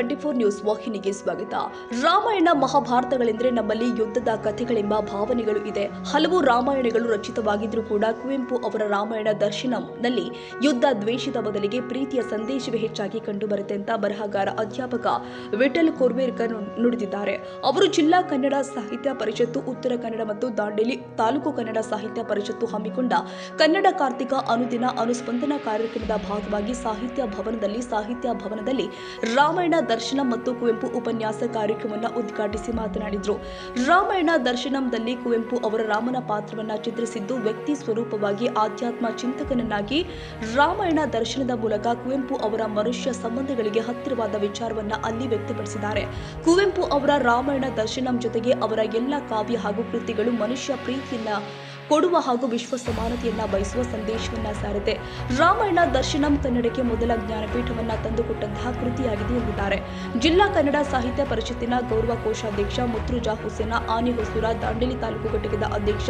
TV twenty four news ವಾಹಿನಿಗೆ ಸ್ವಾಗತ. ರಾಮಾಯಣ ಮಹಾಭಾರತಗಳೆಂದರೆ ನಮ್ಮಲ್ಲಿ ಯುದ್ಧದ ಕಥೆಗಳೆಂಬ ಭಾವನೆಗಳು ಇದೆ. ಹಲವು ರಾಮಾಯಣಗಳು ರಚಿತವಾಗಿದ್ರೂ ಕೂಡ ಕುವೆಂಪು ಅವರ ರಾಮಾಯಣ ದರ್ಶನಂನಲ್ಲಿ ಯುದ್ಧ ದ್ವೇಷದ ಬದಲಿಗೆ ಪ್ರೀತಿಯ ಸಂದೇಶವೇ ಹೆಚ್ಚಾಗಿ ಕಂಡುಬರುತ್ತೆ ಅಂತ ಬರಹಗಾರ ಅಧ್ಯಾಪಕ ವಿಠಲ್ ಕೊರ್ವೇರ್ಕರ್ ನುಡಿದಿದ್ದಾರೆ. ಅವರು ಜಿಲ್ಲಾ ಕನ್ನಡ ಸಾಹಿತ್ಯ ಪರಿಷತ್ತು, ಉತ್ತರ ಕನ್ನಡ ಮತ್ತು ದಾಂಡೇಲಿ ತಾಲೂಕು ಕನ್ನಡ ಸಾಹಿತ್ಯ ಪರಿಷತ್ತು ಹಮ್ಮಿಕೊಂಡ ಕನ್ನಡ ಕಾರ್ತಿಕ ಅನುದಿನ ಅನುಸ್ಪಂದನ ಕಾರ್ಯಕ್ರಮದ ಭಾಗವಾಗಿ ಸಾಹಿತ್ಯ ಭವನದಲ್ಲಿ ಸಾಹಿತ್ಯ ಭವನದಲ್ಲಿ ರಾಮಾಯಣ ದರ್ಶನಂ ಮತ್ತು ಕುವೆಂಪು ಉಪನ್ಯಾಸ ಕಾರ್ಯಕ್ರಮವನ್ನು ಉದ್ಘಾಟಿಸಿ ಮಾತನಾಡಿದರು. ರಾಮಾಯಣ ದರ್ಶನಂದಲ್ಲಿ ಕುವೆಂಪು ಅವರ ರಾಮನ ಪಾತ್ರವನ್ನು ಚಿತ್ರಿಸಿದ್ದು ವ್ಯಕ್ತಿ ಸ್ವರೂಪವಾಗಿ ಆಧ್ಯಾತ್ಮ ಚಿಂತಕನನ್ನಾಗಿ. ರಾಮಾಯಣ ದರ್ಶನದ ಮೂಲಕ ಕುವೆಂಪು ಅವರ ಮನುಷ್ಯ ಸಂಬಂಧಗಳಿಗೆ ಹತ್ತಿರವಾದ ವಿಚಾರವನ್ನ ಅಲ್ಲಿ ವ್ಯಕ್ತಪಡಿಸಿದ್ದಾರೆ. ಕುವೆಂಪು ಅವರ ರಾಮಾಯಣ ದರ್ಶನಂ ಜೊತೆಗೆ ಅವರ ಎಲ್ಲ ಕಾವ್ಯ ಹಾಗೂ ಕೃತಿಗಳು ಮನುಷ್ಯ ಪ್ರೀತಿಯನ್ನ ಕೊಡುವ ಹಾಗೂ ವಿಶ್ವ ಸಮಾನತೆಯನ್ನ ಬಯಸುವ ಸಂದೇಶವನ್ನ ಸಾರಿದೆ ರಾಮಾಯಣ ದರ್ಶನಂ ಕನ್ನಡಕ್ಕೆ ಮೊದಲ ಜ್ಞಾನಪೀಠವನ್ನ ತಂದುಕೊಟ್ಟಂತಹ ಕೃತಿಯಾಗಿದೆ ಎಂದಿದ್ದಾರೆ. ಜಿಲ್ಲಾ ಕನ್ನಡ ಸಾಹಿತ್ಯ ಪರಿಷತ್ತಿನ ಗೌರವ ಕೋಶಾಧ್ಯಕ್ಷ ಮುತ್ರುಜಾ ಹುಸೇನ, ಆನೆ ಹೊಸೂರ, ದಾಂಡೇಲಿ ತಾಲೂಕು ಘಟಕದ ಅಧ್ಯಕ್ಷ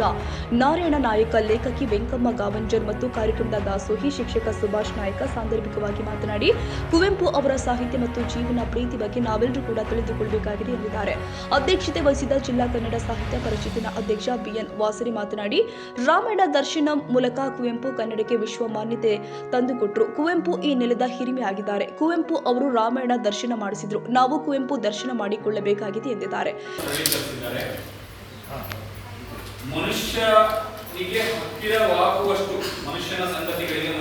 ನಾರಾಯಣ ನಾಯಕ, ಲೇಖಕಿ ವೆಂಕಮ್ಮ ಗಾವಂಜರ್ ಮತ್ತು ಕಾರ್ಯಕ್ರಮದ ದಾಸೋಹಿ ಶಿಕ್ಷಕ ಸುಭಾಷ್ ನಾಯಕ ಸಾಂದರ್ಭಿಕವಾಗಿ ಮಾತನಾಡಿ, ಕುವೆಂಪು ಅವರ ಸಾಹಿತ್ಯ ಮತ್ತು ಜೀವನ ಪ್ರೀತಿ ಬಗ್ಗೆ ನಾವೆಲ್ಲರೂ ಕೂಡ ತಿಳಿದುಕೊಳ್ಳಬೇಕಾಗಿದೆ ಎಂದಿದ್ದಾರೆ. ಅಧ್ಯಕ್ಷತೆ ವಹಿಸಿದ ಜಿಲ್ಲಾ ಕನ್ನಡ ಸಾಹಿತ್ಯ ಪರಿಷತ್ತಿನ ಅಧ್ಯಕ್ಷ ಬಿಎನ್ ವಾಸರಿ ಮಾತನಾಡಿ ರಾಮಾಯಣ ದರ್ಶನ ಮೂಲಕ ಕುವೆಂಪು ಕನ್ನಡಕ್ಕೆ ವಿಶ್ವ ಮಾನ್ಯತೆ ತಂದುಕೊಟ್ರು. ಕುವೆಂಪು ಈ ನೆಲದ ಹಿರಿಮೆ ಆಗಿದ್ದಾರೆ. ಕುವೆಂಪು ಅವರು ರಾಮಾಯಣ ದರ್ಶನ ಮಾಡಿಸಿದ್ರು. ನಾವು ಕುವೆಂಪು ದರ್ಶನ ಮಾಡಿಕೊಳ್ಳಬೇಕಾಗಿದೆ ಎಂದಿದ್ದಾರೆ. ಮನುಷ್ಯನಿಗೆ ಹತ್ತಿರವಾಗುವಷ್ಟು ಮನುಷ್ಯನ ಸಂಗತಿಗಳಿಗೆ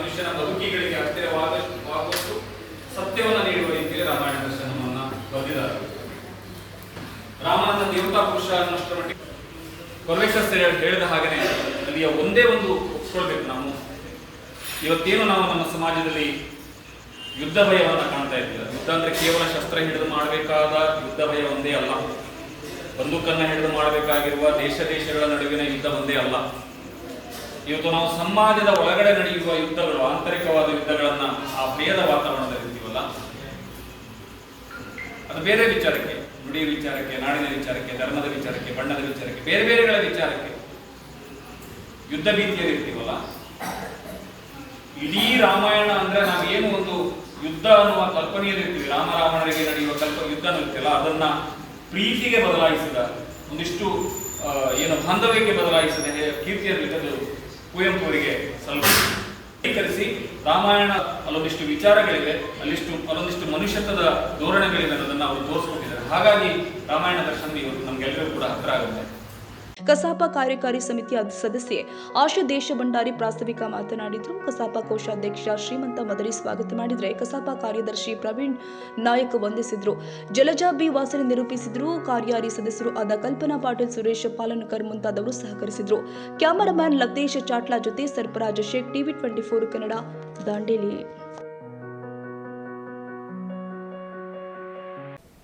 ಕೊರ್ವೇಶ್ವರ ಸರ್ ಹೇಳಿದ ಹಾಗೆ ಅಲ್ಲಿಯ ಒಂದೇ ಒಂದು ಒಪ್ಕೊಳ್ಬೇಕು ನಾವು. ಇವತ್ತೇನು ನಾವು ನಮ್ಮ ಸಮಾಜದಲ್ಲಿ ಯುದ್ಧ ಭಯವನ್ನು ಕಾಣ್ತಾ ಇದ್ದೀವಿ. ಯುದ್ಧ ಅಂದ್ರೆ ಕೇವಲ ಶಸ್ತ್ರ ಹಿಡಿದು ಮಾಡಬೇಕಾದ ಯುದ್ಧ ಭಯ ಒಂದೇ ಅಲ್ಲ. ಬಂದೂಕನ್ನ ಹಿಡಿದು ಮಾಡಬೇಕಾಗಿರುವ ದೇಶ ದೇಶಗಳ ನಡುವಿನ ಯುದ್ಧ ಒಂದೇ ಅಲ್ಲ. ಇವತ್ತು ನಾವು ಸಮಾಜದ ಒಳಗಡೆ ನಡೆಯುವ ಯುದ್ಧಗಳು, ಆಂತರಿಕವಾದ ಯುದ್ಧಗಳನ್ನ ಆ ಭಯದ ವಾತಾವರಣದಲ್ಲಿ ಇದ್ದೀವಲ್ಲ, ಅದು ಬೇರೆ ವಿಚಾರಕ್ಕೆ. ನುಡಿ ವಿಚಾರಕ್ಕೆ, ನಾಡಿನ ವಿಚಾರಕ್ಕೆ, ಧರ್ಮದ ವಿಚಾರಕ್ಕೆ, ಬಣ್ಣದ ವಿಚಾರಕ್ಕೆ, ಬೇರೆ ಬೇರೆಗಳ ವಿಚಾರಕ್ಕೆ. ಯುದ್ಧ ಭೀತಿಯಲ್ಲಿ ಇರ್ತೀವಲ್ಲ? ಇಡೀ ರಾಮಾಯಣ ಅಂದ್ರೆ ನಾವೇನು ಒಂದು ಯುದ್ಧ ಅನ್ನುವ ಕಲ್ಪನೆಯಲ್ಲಿ ಇರ್ತೀವಿ. ರಾಮರಾವಣರಿಗೆ ನಡೆಯುವ ಕಲ್ಪ, ಯುದ್ಧ ಇರ್ತಿಲ್ಲ ಅದನ್ನ ಪ್ರೀತಿಗೆ ಬದಲಾಯಿಸಿದ, ಒಂದಿಷ್ಟು ಏನು ಬಾಂಧವ್ಯಕ್ಕೆ ಬದಲಾಯಿಸಿದ ಕೀರ್ತಿಯಲ್ಲಿ ಇಟ್ಟದ್ದು ಕುವೆಂಪು ಅವರಿಗೆ ಸ್ವಲ್ಪ ಸ್ವೀಕರಿಸಿ ರಾಮಾಯಣ ಅಲ್ಲೊಂದಿಷ್ಟು ವಿಚಾರಗಳಿವೆ, ಅಲ್ಲಿಷ್ಟು, ಅಲ್ಲೊಂದಿಷ್ಟು ಮನುಷ್ಯತ್ವದ ಧೋರಣೆಗಳಿವೆ ಅನ್ನೋದನ್ನ ಅವರು ತೋರಿಸ್ಕೊಟ್ಟಿದ್ದಾರೆ. ಹಾಗಾಗಿ ರಾಮಾಯಣ ದರ್ಶನ ಇವತ್ತು ನಮ್ಗೆಲ್ಲರಿಗೂ ಕೂಡ ಹತ್ರ ಆಗುತ್ತೆ. ಕಸಾಪ ಕಾರ್ಯಕಾರಿ ಸಮಿತಿ ಸದಸ್ಯೆ ಆಶಾ ದೇಶಭಂಡಾರಿ ಪ್ರಾಸ್ತಾವಿಕ ಮಾತನಾಡಿದ್ರು. ಕಸಾಪ ಕೋಶಾಧ್ಯಕ್ಷ ಶ್ರೀಮಂತ ಮದರಿ ಸ್ವಾಗತ ಮಾಡಿದ್ರೆ ಕಸಾಪ ಕಾರ್ಯದರ್ಶಿ ಪ್ರವೀಣ್ ನಾಯಕ್ ವಂದಿಸಿದ್ರು. ಜಲಜಾ ಬಿ ವಾಸನೆ ನಿರೂಪಿಸಿದ್ರು. ಕಾರ್ಯಾರಿ ಸದಸ್ಯರು ಆದ ಕಲ್ಪನಾ ಪಾಟೀಲ್, ಸುರೇಶ್ ಪಾಲನಕರ್ ಮುಂತಾದವರು ಸಹಕರಿಸಿದ್ರು. ಕ್ಯಾಮರಾಮ್ಯಾನ್ ಲತೇಶ್ ಚಾಟ್ಲಾ ಜೊತೆ Sarfaraz Shaikh TV twenty four Kannada Dandeli.